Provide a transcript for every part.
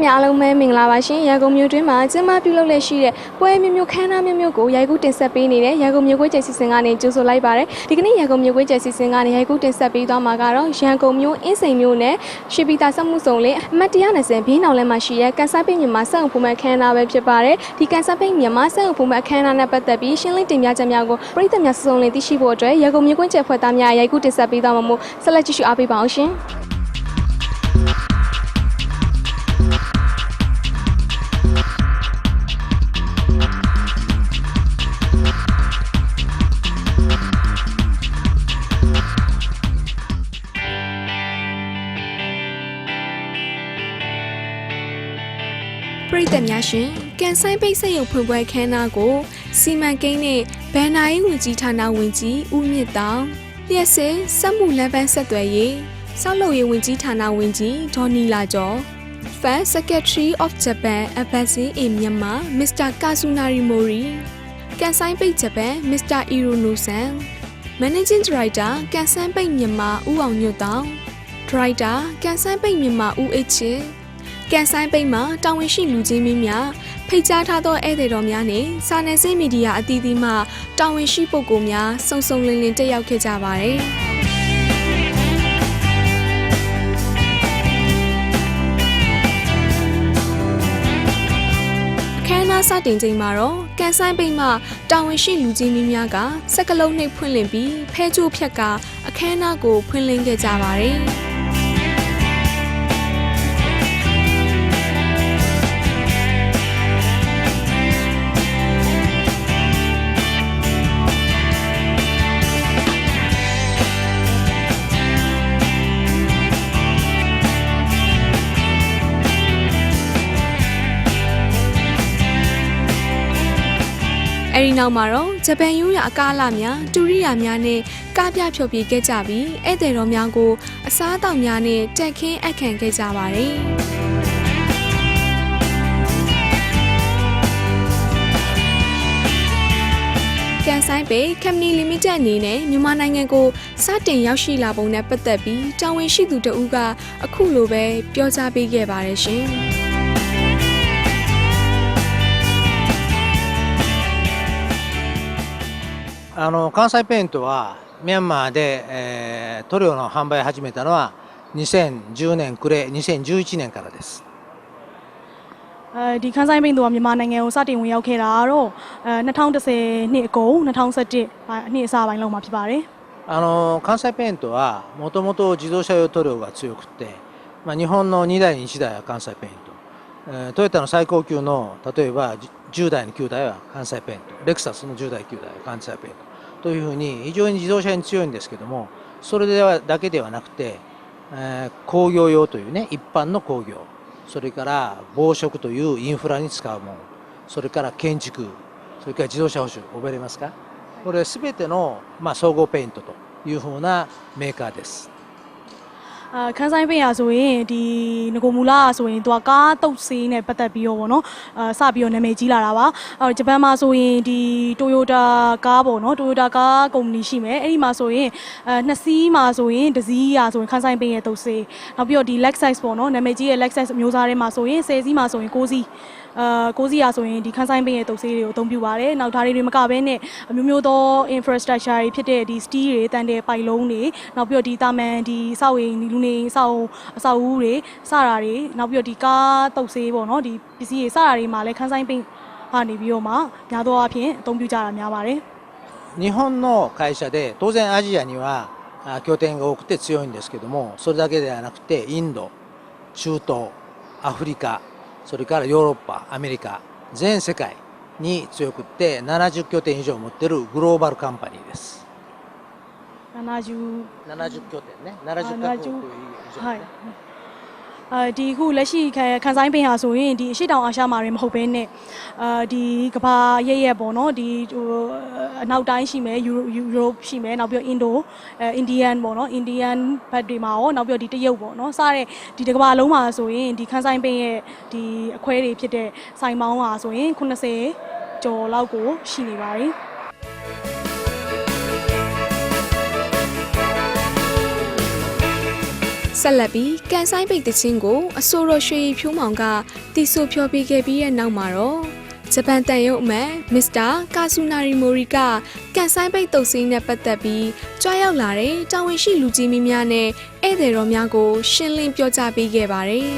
သက်များအားလုံးပဲမင်္ဂလာပါရှင်ရန်ကုန်မြို့တွင်းမှာကျင်းပပြုလုပ်လက်ရှိတဲ့ပွဲမျိုးမျိုးခမ်းနားမျိုးမျိုးကိုရိုက်ကူးတင်ဆက်ပေးနေတဲ့ရန်ကုန်မြို့ကွေးကျယ်စီစဉ်ကနေကြိုဆိုလိုက်ပါတယ်ဒီကနေ့ရန်ကုန်မြို့ကွေးကျယ်စီစဉ်ကနေရိုက်ကူးတင်ဆက်ပေးသွားမှာကတော့ရန်ကုန်မြို့အင်းစိန်မြို့နယ်ရွှေပြည်သာစက်မှုစုံလေးအမှတ်120ဘီးနောင်လမ်းမှာရှိတဲ့ကန်ဆာပိတ်မြန်မာစက်အုပ်ဖူးမဲ့ခမ်းနားပဲဖြစ်ပါတယ်ဒီကန်ဆာပိတ်မြန်မာစက်အုပ်ဖူးမဲ့ခမ်းနားနဲ့ပတ်သက်ပြီးရှင်းလင်းတင်ပြချက်များကိုပြည်သက်များစုံလင်သိရှိဖို့အတွက်ရန်ကုန်မြို့ကွေးကျယ်ဖွဲ့သားများရိုက်ကူးတင်ဆက်ပေးသွားမှာမို့ဆက်လက်ကြည့်ရှုအားပေးပါအောင်ရှင် ပရိသတ်များရှင်ကန်ဆိုင်ပိတ်ဆက်ရုပ်ဖွင့်ပွဲခမ်းနားကိုစီမံကိန်းနဲ့ဗန်နာရေးဝန်ကြီးဌာနဝန်ကြီးဦးမြင့်တောင်လျက်စင်စက်မှုလမ်းပန်းဆက်သွယ်ရေးစောက်လုပ်ရေးဝန်ကြီးဌာနဝန်ကြီးဒေါ်နီလာကျော် First Secretary of Japan Embassy in Myanmar Mr. Kazunari Mori ကန်ဆိုင်ပိတ်ဂျပန် Mr. Irono San Managing Director ကန်ဆိုင်ပိတ်မြန်မာဦးအောင်ညွတ်တောင် Director ကန်ဆိုင်ပိတ်မြန်မာဦးအိတ်ချစ် ကန်ဆိုင်ပိတ်မှာတာဝန်ရှိလူချင်းမင်းများဖိတ်ကြားထားသောဧည့်သည်တော်များနဲ့စာနယ်ဇင်းမီဒီယာအသီးသီးမှတာဝန်ရှိပုဂ္ဂိုလ်များစုံစုံလင်လင်တက်ရောက်ခဲ့ကြပါတယ်။အခမ်းအနားစတင်ချိန်မှာတော့ကန်ဆိုင်ပိတ်မှာတာဝန်ရှိလူကြီးမင်းများကစက်ကလုံးနှိပ်ဖွင့်လှစ်ပြီးဖဲကြိုးဖြတ်ကအခမ်းအနားကိုဖွင့်လှစ်ခဲ့ကြပါတယ်။ အဲဒီနောက်မှာတော့ဂျပန်ရိုးရာအကားလများတူရိယာများနဲ့ကားပြဖျော်ဖြေခဲ့ကြပြီးဧည့်သည်တော်များကိုအစားအသောက်များနဲ့တက်ခင်းအခန့်ခဲ့ကြပါတယ်ကန်ဆိုင်ပေ Company Limited အနေနဲ့မြန်မာနိုင်ငံကိုစတင်ရောက်ရှိလာပုံနဲ့ပတ်သက်ပြီးတာဝန်ရှိသူတဦးကအခုလိုပဲပြောကြားပေးခဲ့ပါတယ်ရှင်။ あの関西ペイントはミャンマーで、えー塗料の販売を始めたのは2010年暮れ2011年からです အဲဒီခန်းဆိုင်ပိန်သူကမြန်မာနိုင်ငံကိုစတင်ဝင်ရောက်ခဲ့တာကတော့အဲ2010နှစ်အကုန်2017အနှစ်အစပိုင်းလောက်မှာဖြစ်ပါတယ် あの関西ペイントはもともと自動車用塗料が強くて、まあ、日本の2台に1台は関西ペイント、えートヨタの最高級の例えば10台に9台は関西ペイントレクサスの10台9台は関西ペイント というふうに非常に自動車に強いんですけどもそれではだけではなくて、えー工業用というね一般の工業それから防食というインフラに使うものそれから建築それから自動車保守覚えれますか？これ全ての、まあ、総合ペイントというふうなメーカーです。 အဲခန်းဆိုင်ပိန်ရဆိုရင်ဒီငကိုမူလာဆိုရင်သူကကားတုတ်ဆေးနဲ့ပတ်သက်ပြီးတော့ဗောနော်အဲစပြီးတော့နာမည်ကြီးလာတာပါအဲဂျပန်မှာဆိုရင်ဒီ Toyota ကားပေါ့နော် Toyota ကားကုမ္ပဏီရှိမယ်အဲ့ဒီမှာဆိုရင်အဲနှစ်စီးမှာဆိုရင်တစ်စီးရာဆိုရင်ခန်းဆိုင်ပိန်ရဲ့တုတ်ဆေးနောက်ပြီးတော့ဒီ Lexus ပေါ့နော်နာမည်ကြီးရဲ့ Lexus အမျိုးအစားတွေမှာဆိုရင်10စီးမှာဆိုရင်6စီး အာကိုစီရာဆိုရင်ဒီခန်းဆိုင်ပင်းရဲ့တုပ်ဆေးတွေကိုအသုံးပြုပါတယ်။နောက်ဒါတွေတွေမကဘဲနဲ့အမျိုးမျိုးသော infrastructure တွေဖြစ်တဲ့ဒီ steel တွေတန်တဲ့ပိုက်လုံးတွေနောက်ပြီးတော့ဒီတာမန်ဒီစောက်ရင်ဒီလူနေစောက်အဆောက်အဦတွေစတာတွေနောက်ပြီးတော့ဒီကားတုပ်ဆေးပေါ့နော်ဒီပစ္စည်းတွေစတာတွေမှာလည်းခန်းဆိုင်ပင်းဟာနေပြီးတော့မှများသောအားဖြင့်အသုံးပြုကြတာများပါတယ် 日本の会社で当然アジアにはあ拠点が多くて強いんですけどもそれだけではなくてインド中東アフリカ それからヨーロッパアメリカ全世界に強くって70拠点以上持ってるグローバルカンパニーです。70 70拠点ね。70カ国以上、ね、はい အဲဒီခုလက်ရှိခန်းခန်းဆိုင်ပင်ဟာဆိုရင်ဒီအရှိတောင်အာရှမှာတွေမဟုတ်ဘဲနဲ့အာဒီကဘာရရက်ပေါ့နော်ဒီဟိုအနောက်တိုင်းရှိမယ်ယူယူရိုပရှိမယ်နောက်ပြီးတော့အင်ဒိုအဲအိန္ဒိယန်ပေါ့နော်အိန္ဒိယန်ဘက်တွေမှာရောနောက်ပြီးတော့ဒီတရုတ်ပေါ့နော်စတဲ့ဒီတစ်ကဘာလုံးမှာဆိုရင်ဒီခန်းဆိုင်ပင်ရဲ့ဒီအခွဲတွေဖြစ်တဲ့ဆိုင်မောင်းဟာဆိုရင်80ကျော်လောက်ကိုရှိနေပါတယ် ဆက်လက်ပြီးကန်ဆိုင်ပိတ်တချင်းကိုအဆိုတော်ရွှေရီဖြိုးမောင်ကတီဆိုဖြောပြခဲ့ပြီးတဲ့နောက်မှာတော့ဂျပန်တန်ရုပ်အမတ်မစ္စတာကာဆူနာရီမိုရီကကန်ဆိုင်ပိတ်တုပ်စင်းနဲ့ပတ်သက်ပြီးကြွားရောက်လာတဲ့တာဝန်ရှိလူကြီးမင်းများနဲ့ဧည့်သည်တော်များကိုရှင်းလင်းပြောကြားပေးခဲ့ပါတယ်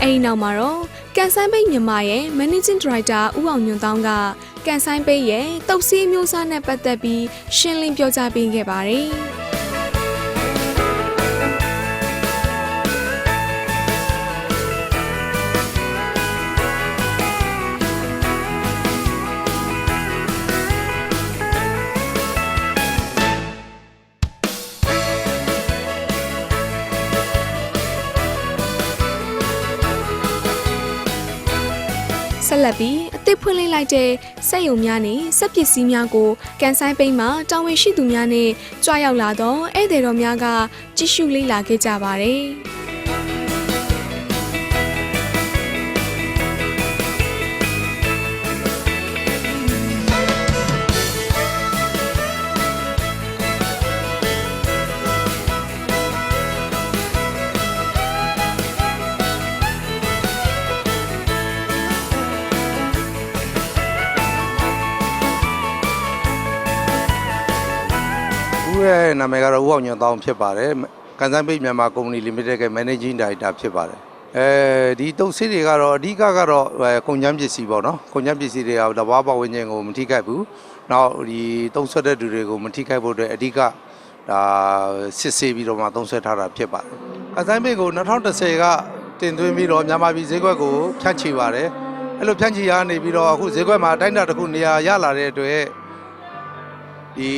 ။အဲဒီနောက်မှာတော့ ကန်ဆိုင်ပိတ်မြန်မာရဲ့ Managing Director ဦးအောင်ညွန့်တောင်းကကန်ဆိုင်ပိတ်ရဲ့တုပ်စီးမျိုးစားနဲ့ပတ်သက်ပြီးရှင်းလင်းပြောကြားပေးခဲ့ပါတယ်။ ဆက်လက်ပြီးအသစ်ဖွင့်လှစ်လိုက်တဲ့စက်ယုံများနဲ့စက်ပစ္စည်းများကိုကန်ဆိုင်ပိန်းမှာတာဝန်ရှိသူများနဲ့ကြွားရောက်လာတော့ဧည့်သည်တော်များကကြည့်ရှုလေ့လာခဲ့ကြပါတယ်။ ရဲ့နာမည်ကတော့ဦးအောင်ညွန့်တောင်းဖြစ်ပါတယ်ကန်ဆိုင်ပိတ်မြန်မာကုမ္ပဏီလီမိတက်က managing director ဖြစ်ပါတယ်အဲဒီတုပ်ဆေးတွေကတော့အဓိကကတော့အဲကုန်ကျန်းပစ္စည်းပေါ့နော်ကုန်ကျန်းပစ္စည်းတွေကတဘာပတ်ဝန်းကျင်ကိုမထိခိုက်ဘူးနောက်ဒီတုံးဆွတ်တဲ့သူတွေကိုမထိခိုက်ဖို့အတွက်အဓိကဒါစစ်ဆေးပြီးတော့မှတုံးဆွတ်ထားတာဖြစ်ပါတယ်ကန်ဆိုင်ပိတ်ကို2010ကတင်သွင်းပြီးတော့မြန်မာပြည်ဈေးကွက်ကိုဖြန့်ချီပါတယ်အဲ့လိုဖြန့်ချီရနေပြီးတော့အခုဈေးကွက်မှာအတိုင်းအတာတစ်ခုနေရာရလာတဲ့အတွက် ဒီ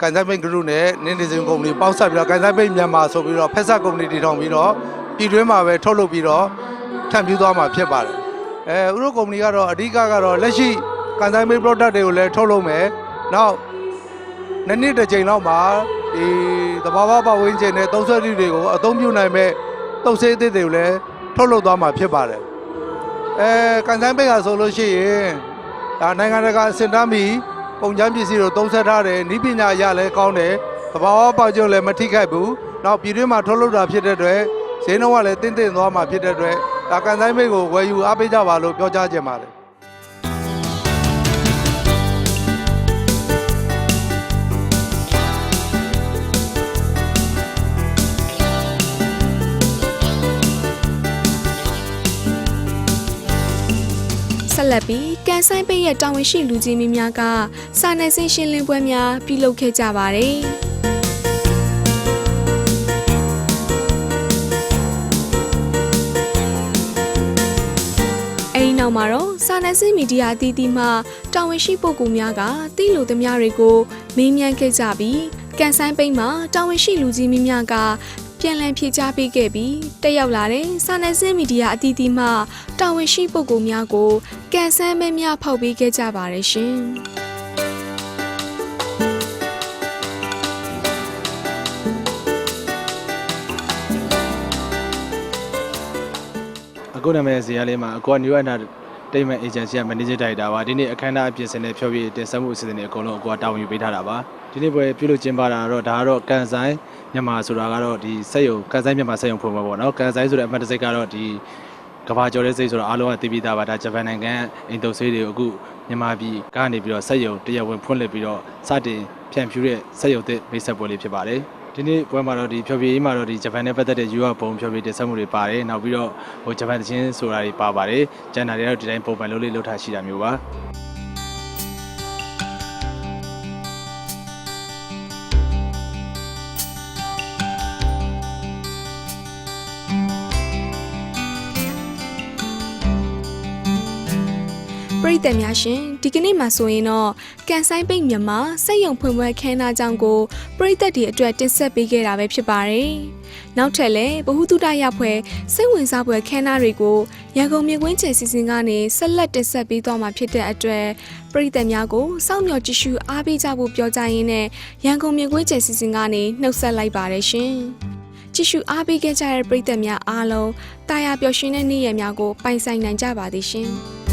ကန်ဆိုင်ပိတ်ဂရုနဲ့နင်းဒီဇင်ကုမ္ပဏီပေါက်ဆက်ပြီးတော့ကန်ဆိုင်ပိတ်မြန်မာဆိုပြီးတော့ဖက်ဆက်ကုမ္ပဏီတည်ထောင်ပြီးတော့ပြည်တွင်းမှာပဲထုတ်လုပ်ပြီးတော့ထပ်ပြူသွားမှာဖြစ်ပါတယ်အဲဥရောကုမ္ပဏီကတော့အဓိကကတော့လက်ရှိကန်ဆိုင်ပိတ် product တွေကိုလည်းထုတ်လုပ်မယ်နောက်နှစ်နှစ်တစ်ချိန်လောက်မှာဒီသဘာဝပတ်ဝန်းကျင်နဲ့သုံးဆွဲသူတွေကိုအသုံးပြုနိုင်မဲ့တုပ်ဆေးအသစ်တွေကိုလည်းထုတ်လုပ်သွားမှာဖြစ်ပါတယ်အဲကန်ဆိုင်ပိတ်ကဆိုလို့ရှိရင်ဒါနိုင်ငံတကာအစင်တမ်းပြီး ပုံချမ်းပစ္စည်းတို့သုံးဆက်ထားတယ်ဤပညာအရလည်းကောင်းတယ်သဘာဝပေါက်ကျုံလည်းမထိခိုက်ဘူးနောက်ပြည်တွင်းမှာထုတ်လုပ်တာဖြစ်တဲ့အတွက်ဈေးနှုန်းကလည်းတင်းတင်းသွားမှာဖြစ်တဲ့အတွက်ဒါကန်ဆိုင်မိတ်ကိုဝယ်ယူအားပေးကြပါလို့ပြောကြားချင်ပါတယ် လက်ပြီးကန်ဆိုင်ပိတ်ရဲ့တာဝန်ရှိလူကြီးမင်းများကစာနယ်ဇင်းရှင်းလင်းပွဲများပြုလုပ်ခဲ့ကြပါတယ်။အဲဒီနောက်မှာတော့စာနယ်ဇင်းမီဒီယာအသီးသီးမှတာဝန်ရှိပုဂ္ဂိုလ်များကသိလိုသမျှတွေကိုမေးမြန်းခဲ့ကြပြီးကန်ဆိုင်ပိတ်မှာတာဝန်ရှိလူကြီးမင်းများက ပြန်လည်ဖြေကြားပေးခဲ့ပြီးတက်ရောက်လာတဲ့စာနယ်ဇင်းမီဒီယာအသီးသီးမှတာဝန်ရှိပုဂ္ဂိုလ်များကိုကန်ဆန်းမဲများဖောက်ပေးခဲ့ကြပါတယ်ရှင်။အခုနာမည်ဇေယျလေးမှာအကော New Entertainment Agency က Manager Director ပါဒီနေ့အခမ်းအနားအပြင်ဆင်တဲ့ဖြောပြတင်ဆက်မှုအစီအစဉ်တွေအကုန်လုံးအကောတာဝန်ယူပေးထားတာပါ ဒီနေ့ပွဲပြုလုပ်ကျင်းပတာကတော့ဒါကတော့ကန်ဆိုင်မြန်မာဆိုတာကတော့ဒီစက်ယုံကန်ဆိုင်မြန်မာစက်ယုံဖွင့်ပွဲပေါ့နော်ကန်ဆိုင်ဆိုတဲ့အမှတ်တစိတ်ကတော့ဒီကဘာကျော်တဲ့စိတ်ဆိုတော့အားလုံးကသိပြီးသားပါဒါဂျပန်နိုင်ငံအိမ်တုပ်ဆေးတွေအခုမြန်မာပြည်ကနေပြီးတော့စက်ယုံတရားဝင်ဖွင့်လှစ်ပြီးတော့စတင်ဖြန့်ဖြူးတဲ့စက်ယုံသစ်မိတ်ဆက်ပွဲလေးဖြစ်ပါတယ်ဒီနေ့ပွဲမှာတော့ဒီဖြောပြရေးမှာတော့ဒီဂျပန်နဲ့ပတ်သက်တဲ့ယူရဘုံဖြောပြတင်ဆက်မှုတွေပါတယ်နောက်ပြီးတော့ဟိုဂျပန်တချင်းဆိုတာတွေပါပါတယ်ကျန်တာတွေကတော့ဒီတိုင်းပုံမှန်လုပ်လေးလုပ်ထားရှိတာမျိုးပါ သတ်များရှင်ဒီကနေ့မှာဆိုရင်တော့ကန်ဆိုင်ပိတ်မြန်မာစက်ယုံဖွင့်ပွဲခမ်းနားကြောင်းကိုပရိသတ်တွေအတွက်တင်ဆက်ပေးခဲ့တာပဲဖြစ်ပါတယ်။နောက်ထပ်လည်းဗဟုသုတရဖွဲ့စိတ်ဝင်စားဖွယ်ခမ်းနားတွေကိုရန်ကုန်မြကွင်းချယ်စီစဉ်ကနေဆက်လက်တင်ဆက်ပေးသွားမှာဖြစ်တဲ့အတွက်ပရိသတ်များကိုစောင့်မျှော်ကြည့်ရှုအားပေးကြဖို့ပြောကြရင်းနဲ့ရန်ကုန်မြကွင်းချယ်စီစဉ်ကနေနှုတ်ဆက်လိုက်ပါတယ်ရှင်။ကြည့်ရှုအားပေးခဲ့ကြတဲ့ပရိသတ်များအားလုံးတာယာပျော်ရွှင်တဲ့နေ့ရက်များကိုပိုင်ဆိုင်နိုင်ကြပါသည်ရှင်။